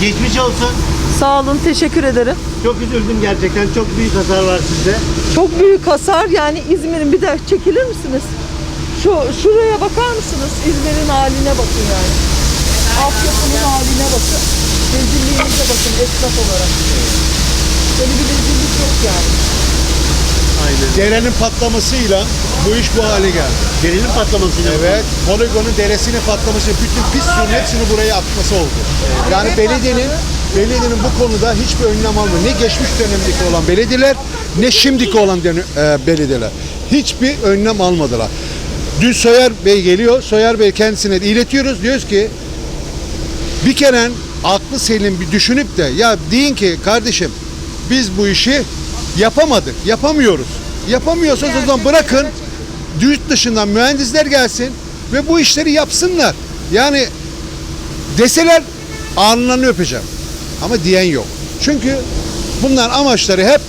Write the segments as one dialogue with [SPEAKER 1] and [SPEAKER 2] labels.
[SPEAKER 1] Geçmiş olsun.
[SPEAKER 2] Sağ olun, teşekkür ederim.
[SPEAKER 1] Çok üzüldüm gerçekten. Çok büyük hasar var sizde.
[SPEAKER 2] Çok büyük hasar yani İzmir'in bir de çekilir misiniz? Şu şuraya bakar mısınız? İzmir'in haline bakın yani. Altyapının haline bakın. Rezilliğimize bakın esnaf olarak. Böyle bir rezillik yok yani.
[SPEAKER 1] Aynen.
[SPEAKER 3] Derenin patlamasıyla bu iş bu hale geldi.
[SPEAKER 1] Derinin patlamasıyla.
[SPEAKER 3] Evet, poligonun deresinin patlaması, bütün pis suyun hepsini buraya atması oldu. Yani belediyenin belediyenin bu konuda hiçbir önlem almıyor. Ne geçmiş dönemdeki olan belediyeler ne şimdiki olan e, belediyeler. Hiçbir önlem almadılar. Dün Soyer Bey geliyor. Soyer Bey kendisine iletiyoruz. Diyoruz ki bir kere aklı selim bir düşünüp de ya deyin ki kardeşim biz bu işi yapamadık, yapamıyoruz. Yapamıyorsanız o zaman bırakın yurt dışından mühendisler gelsin ve bu işleri yapsınlar. Yani deseler alnlarını öpeceğim. Ama diyen yok. Çünkü bunların amaçları hep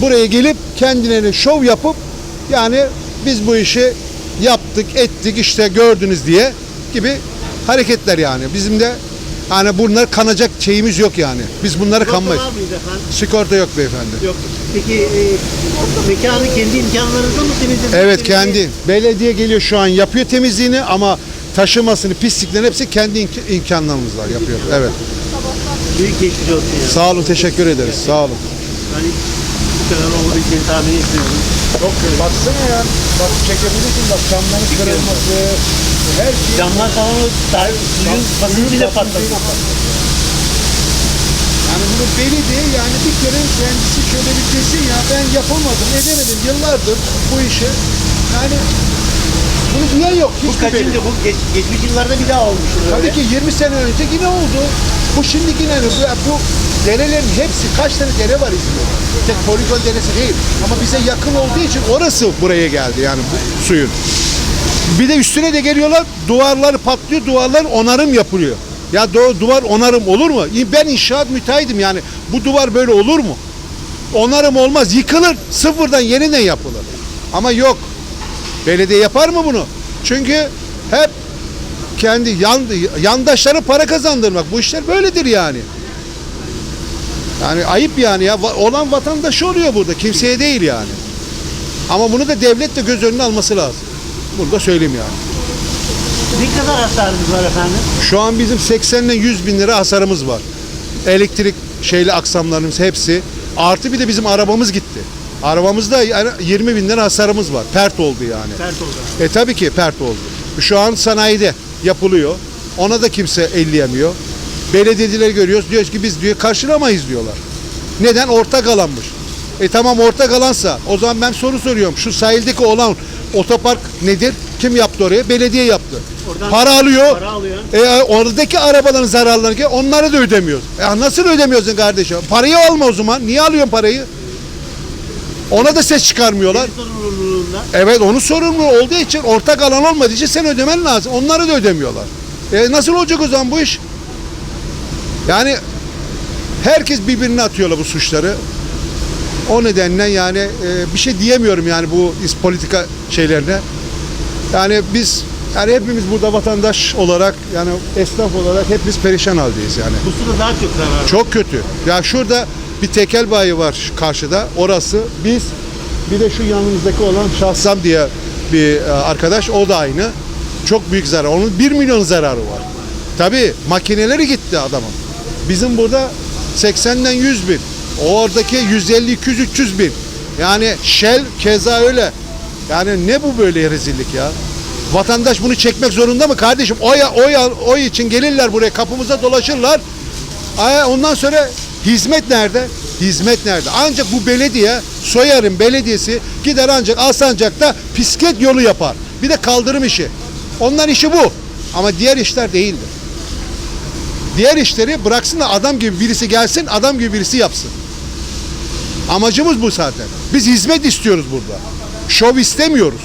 [SPEAKER 3] buraya gelip kendilerini şov yapıp yani biz bu işi yaptık, ettik işte gördünüz diye gibi hareketler yani. Bizim de hani bunlar kanacak şeyimiz yok yani. Biz bunları
[SPEAKER 1] Sigorta
[SPEAKER 3] kanmayız.
[SPEAKER 1] var mıydı efendim?
[SPEAKER 3] Sigorta yok beyefendi.
[SPEAKER 1] Yok. Peki e, mekanı kendi imkanlarınızla mı temizlediniz?
[SPEAKER 3] Evet kendi. Belediye geliyor şu an yapıyor temizliğini ama taşımasını, pisliklerini hepsi kendi imk- imkanlarımızla yapıyor. Evet.
[SPEAKER 1] Büyük geçmiş olsun ya.
[SPEAKER 3] Sağ olun, teşekkür ederiz. Sağ olun.
[SPEAKER 1] Hani bu kadar olabileceğini tahmin etmiyorum.
[SPEAKER 3] Çok baksana ya. Bak çekebilirsin bak camların kırılması, her şey.
[SPEAKER 1] Camlar falan o dar, suyun basıncıyla patladı.
[SPEAKER 3] Yani bunu belediye yani bir kere kendisi şöyle bir desin ya ben yapamadım, edemedim yıllardır bu işi. Yani bunu diyen yok.
[SPEAKER 1] Bu
[SPEAKER 3] hiçbir
[SPEAKER 1] kaçıncı? Bu geç, geçmiş yıllarda bir daha olmuştur öyle.
[SPEAKER 3] Tabii ki 20 sene önce yine oldu. Bu şimdi yine bu, bu derelerin hepsi kaç tane dere var İzmir'de? Tek poligon deresi değil. Ama bize yakın olduğu için orası buraya geldi yani bu suyun. Bir de üstüne de geliyorlar duvarları patlıyor duvarlar onarım yapılıyor. Ya du- duvar onarım olur mu? Ben inşaat müteahhidim yani bu duvar böyle olur mu? Onarım olmaz yıkılır sıfırdan yeniden yapılır. Ama yok belediye yapar mı bunu? Çünkü hep kendi yan, yandaşları para kazandırmak. Bu işler böyledir yani. Yani ayıp yani ya. Olan vatandaş oluyor burada. Kimseye değil yani. Ama bunu da devlet de göz önüne alması lazım. Bunu da söyleyeyim yani.
[SPEAKER 1] Ne kadar hasarınız var efendim?
[SPEAKER 3] Şu an bizim 80 ile 100 bin lira hasarımız var. Elektrik şeyli aksamlarımız hepsi. Artı bir de bizim arabamız gitti. Arabamızda yani 20 bin lira hasarımız var. Pert oldu yani.
[SPEAKER 1] Sert oldu.
[SPEAKER 3] E tabii ki pert oldu. Şu an sanayide yapılıyor. Ona da kimse elleyemiyor. Belediyeciler görüyoruz. Diyoruz ki biz diyor karşılamayız diyorlar. Neden? Ortak alanmış. E tamam ortak alansa o zaman ben soru soruyorum. Şu sahildeki olan otopark nedir? Kim yaptı oraya? Belediye yaptı.
[SPEAKER 1] Oradan
[SPEAKER 3] para alıyor.
[SPEAKER 1] para alıyor.
[SPEAKER 3] E, oradaki arabaların zararlarını onları da ödemiyoruz. E, nasıl ödemiyorsun kardeşim? Parayı alma o zaman. Niye alıyorsun parayı? Ona da ses çıkarmıyorlar. Evet onun sorumlu olduğu için ortak alan olmadığı için sen ödemen lazım. Onları da ödemiyorlar. E nasıl olacak o zaman bu iş? Yani herkes birbirine atıyorlar bu suçları. O nedenle yani e, bir şey diyemiyorum yani bu is- politika şeylerine. Yani biz yani hepimiz burada vatandaş olarak yani esnaf olarak hepimiz perişan haldeyiz yani.
[SPEAKER 1] Bu suda daha çok zarar.
[SPEAKER 3] Çok kötü. Ya şurada bir tekel bayi var karşıda. Orası biz bir de şu yanımızdaki olan Şahsam diye bir e, arkadaş o da aynı. Çok büyük zarar. Onun 1 milyon zararı var. Tabii makineleri gitti adamın. Bizim burada 80'den 100 bin. Oradaki 150, 200, 300 bin. Yani Shell keza öyle. Yani ne bu böyle rezillik ya? Vatandaş bunu çekmek zorunda mı kardeşim? Oy, oy, oy için gelirler buraya kapımıza dolaşırlar. Ondan sonra hizmet nerede? Hizmet nerede? Ancak bu belediye, Soyar'ın belediyesi gider ancak Alsancak'ta bisiklet yolu yapar. Bir de kaldırım işi. Onların işi bu. Ama diğer işler değildir. Diğer işleri bıraksın da adam gibi birisi gelsin, adam gibi birisi yapsın. Amacımız bu zaten. Biz hizmet istiyoruz burada. Şov istemiyoruz.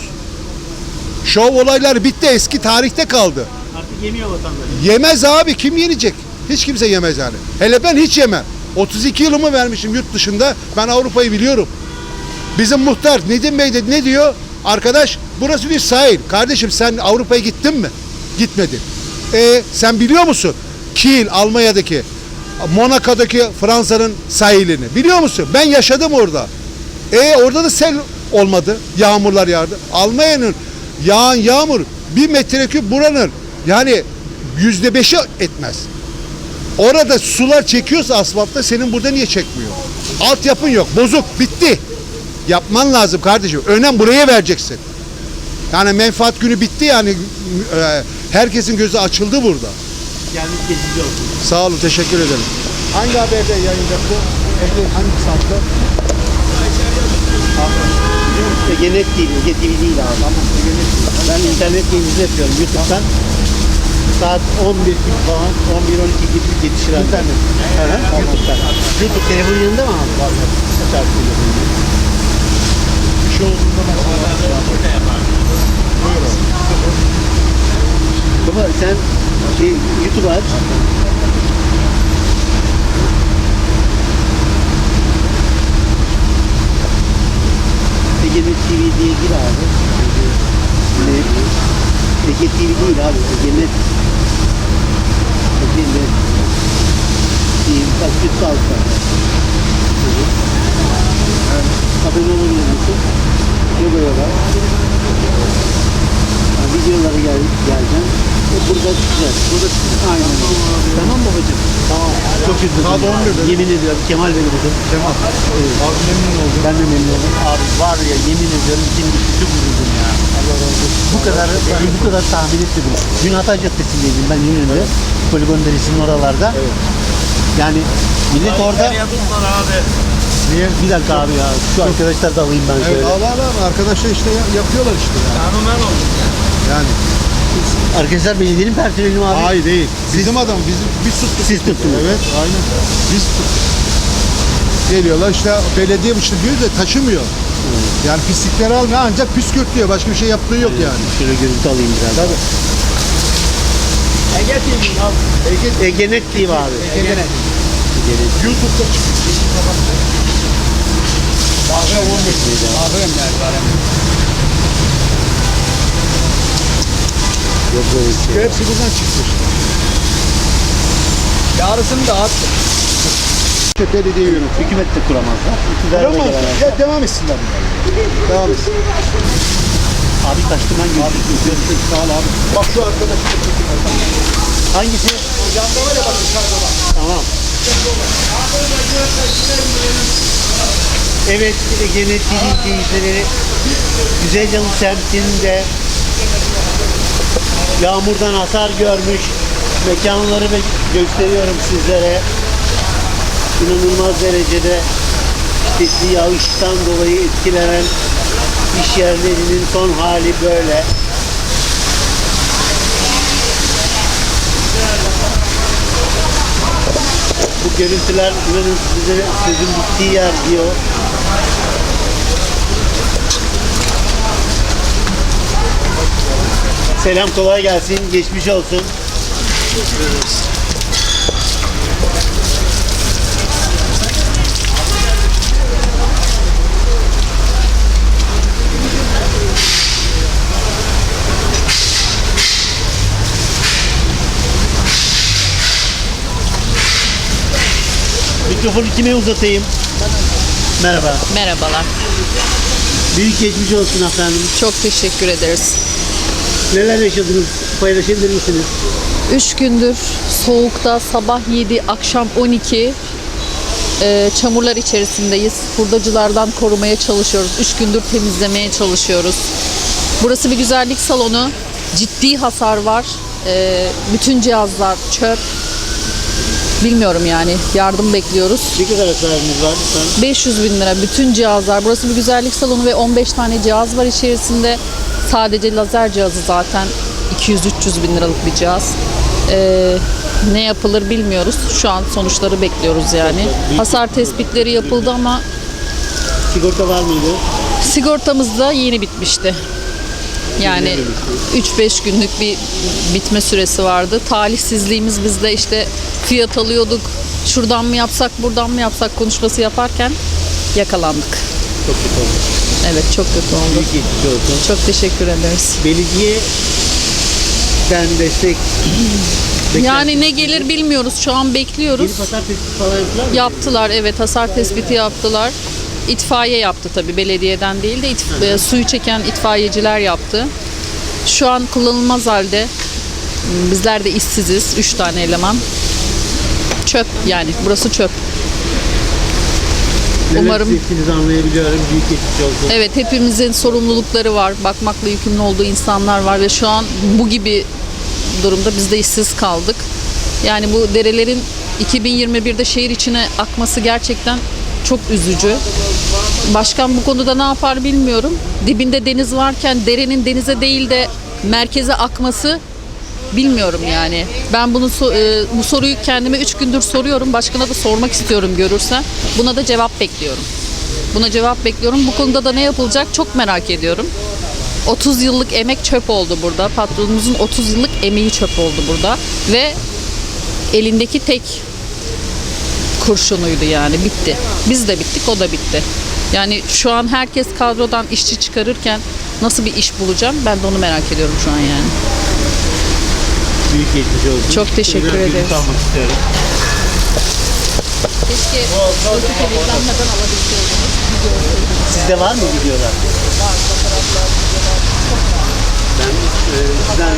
[SPEAKER 3] Şov olayları bitti, eski tarihte kaldı.
[SPEAKER 1] Artık yemiyor vatandaş.
[SPEAKER 3] Yemez abi kim yenecek? Hiç kimse yemez yani. Hele ben hiç yemem. 32 yılımı vermişim yurt dışında. Ben Avrupa'yı biliyorum. Bizim muhtar Nedim Bey de ne diyor? Arkadaş burası bir sahil. Kardeşim sen Avrupa'ya gittin mi? Gitmedin. E sen biliyor musun? Kiel Almanya'daki Monaco'daki Fransa'nın sahilini. Biliyor musun? Ben yaşadım orada. E orada da sel olmadı. Yağmurlar yağdı. Almanya'nın yağan yağmur bir metreküp buranın yani yüzde beşi etmez. Orada sular çekiyorsa asfaltta senin burada niye çekmiyor? Altyapın yok. Bozuk. Bitti. Yapman lazım kardeşim. Önem buraya vereceksin. Yani menfaat günü bitti yani. e, herkesin gözü açıldı burada.
[SPEAKER 1] Gelmiş geçici olsun.
[SPEAKER 3] Sağ olun. Teşekkür ederim. Hangi haberde yayınladı? Hangi saatte?
[SPEAKER 1] Egenet değil, TV değil abi. Ben internet yayıncılığı yapıyorum YouTube'dan. Saat 11 gibi falan, 11-12 gibi yetişir abi. İnternet. Evet, YouTube'dan. YouTube telefonun yanında mı abi? Var. Çarpı telefonun.
[SPEAKER 3] Bir şey olduğunda
[SPEAKER 1] Baba sen şey, YouTube aç. Egenet TV diye gir abi. Ege TV değil abi. Egenet. Egenet. TV. Bak üst altta. Abone olabilir misin? Videoya bak. Ha, videolara gel, geleceğim. E, burada çıkacağız. Burada çıkacağız. Aynen. Tamam babacığım. Tamam. Çok üzüldüm.
[SPEAKER 3] Saat 11 dedi.
[SPEAKER 1] Yemin ediyorum Kemal beni buldu.
[SPEAKER 3] Kemal. Abi memnun oldum.
[SPEAKER 1] Ben de memnun oldum. Abi var ya yemin ediyorum şimdi çok üzüldüm ya. Allah razı olsun. Bu kadar, bu kadar tahmin etmedim. Dün Hatay Caddesi'ndeydim ben İnönü'nde. Poligon Deresi'nin oralarda. Yani millet orada...
[SPEAKER 3] Niye?
[SPEAKER 1] Bir dakika abi ya. Şu arkadaşlar da alayım ben
[SPEAKER 3] Evet,
[SPEAKER 1] şöyle.
[SPEAKER 3] Allah Allah arkadaşlar işte ya- yapıyorlar işte yani. Yani.
[SPEAKER 1] Arkadaşlar belediyenin personeli mi abi?
[SPEAKER 3] Hayır değil. Bizim adam bizim biz tuttuk.
[SPEAKER 1] Siz tuttunuz.
[SPEAKER 3] Evet aynen. Biz tuttuk. Geliyorlar işte belediye işte diyor da taşımıyor. Yani pislikleri almıyor ancak püskürtüyor. Başka bir şey yaptığı yok yani.
[SPEAKER 1] Şöyle görüntü alayım biraz.
[SPEAKER 3] Tabii.
[SPEAKER 1] Ege TV abi. Ege, Egenet TV abi.
[SPEAKER 3] Egenet. YouTube'da çıkıyor. Bahre 15.
[SPEAKER 1] Yok böyle bir şey.
[SPEAKER 3] Hepsi buradan çıkmış.
[SPEAKER 2] Yarısını dağıttım.
[SPEAKER 3] İşte belediye yönetiyor.
[SPEAKER 1] Hükümet de kuramazlar. İktidar da gelemez.
[SPEAKER 3] Ya devam etsinler bunlar. Devam etsin.
[SPEAKER 1] Abi kaçtı ben gözüküyor.
[SPEAKER 3] Sağ ol abi. Bak şu arkadaş.
[SPEAKER 1] Hangisi?
[SPEAKER 3] Yanda var ya bak dışarıda bak.
[SPEAKER 1] Tamam. Evet Egenet TV izleyicileri Güzelcalı semtinde yağmurdan hasar görmüş mekanları gösteriyorum sizlere. İnanılmaz derecede şiddetli yağıştan dolayı etkilenen iş yerlerinin son hali böyle. Görüntüler inanın size sözün bittiği yer diyor. Selam kolay gelsin. Geçmiş olsun. Mikrofonu kime uzatayım? Merhaba.
[SPEAKER 4] Merhabalar.
[SPEAKER 1] Büyük geçmiş olsun efendim.
[SPEAKER 4] Çok teşekkür ederiz.
[SPEAKER 1] Neler yaşadınız? Paylaşabilir misiniz?
[SPEAKER 4] Üç gündür soğukta sabah 7, akşam 12 e, çamurlar içerisindeyiz. Hurdacılardan korumaya çalışıyoruz. Üç gündür temizlemeye çalışıyoruz. Burası bir güzellik salonu. Ciddi hasar var. E, bütün cihazlar çöp. Bilmiyorum yani. Yardım bekliyoruz.
[SPEAKER 1] Ne kadar hasarınız var lütfen?
[SPEAKER 4] 500 bin lira bütün cihazlar. Burası bir güzellik salonu ve 15 tane cihaz var içerisinde. Sadece lazer cihazı zaten 200-300 bin liralık bir cihaz. Ee, ne yapılır bilmiyoruz. Şu an sonuçları bekliyoruz yani. Hasar tespitleri yapıldı ama
[SPEAKER 1] Sigorta var mıydı?
[SPEAKER 4] sigortamız da yeni bitmişti. Yani 3-5 günlük bir bitme süresi vardı. Talihsizliğimiz bizde işte fiyat alıyorduk. Şuradan mı yapsak, buradan mı yapsak konuşması yaparken yakalandık.
[SPEAKER 1] Çok kötü oldu.
[SPEAKER 4] Evet çok kötü oldu.
[SPEAKER 1] Büyük geçmiş olsun.
[SPEAKER 4] Çok teşekkür ederiz.
[SPEAKER 1] Belediyeden destek
[SPEAKER 4] Yani ne gelir bilmiyoruz. Şu an bekliyoruz.
[SPEAKER 1] Gelip hasar tespiti falan yaptılar mı?
[SPEAKER 4] Yaptılar evet hasar tespiti yaptılar. İtfaiye yaptı tabii belediyeden değil de itf- e, suyu çeken itfaiyeciler yaptı. Şu an kullanılmaz halde. Bizler de işsiziz. Üç tane eleman. Çöp yani burası çöp. Umarım-
[SPEAKER 1] sesinizi anlayabiliyorum. Büyük geçmiş olsun.
[SPEAKER 4] Evet hepimizin sorumlulukları var. Bakmakla yükümlü olduğu insanlar var ve şu an bu gibi durumda biz de işsiz kaldık. Yani bu derelerin 2021'de şehir içine akması gerçekten çok üzücü. Başkan bu konuda ne yapar bilmiyorum. Dibinde deniz varken derenin denize değil de merkeze akması bilmiyorum yani. Ben bunu e, bu soruyu kendime 3 gündür soruyorum. Başkana da sormak istiyorum görürse. Buna da cevap bekliyorum. Buna cevap bekliyorum. Bu konuda da ne yapılacak çok merak ediyorum. 30 yıllık emek çöp oldu burada. Patronumuzun 30 yıllık emeği çöp oldu burada. Ve elindeki tek kurşunuydu yani bitti. Biz de bittik o da bitti. Yani şu an herkes kadrodan işçi çıkarırken nasıl bir iş bulacağım ben de onu merak ediyorum şu an yani.
[SPEAKER 1] Büyük geçmiş olsun.
[SPEAKER 4] Çok teşekkür
[SPEAKER 1] Biraz
[SPEAKER 4] ederiz.
[SPEAKER 1] almak.
[SPEAKER 4] Keşke televizyonlardan alabilseydim.
[SPEAKER 1] Sizde var mı videolar? Var fotoğraflar, videolar. Ben e, sizden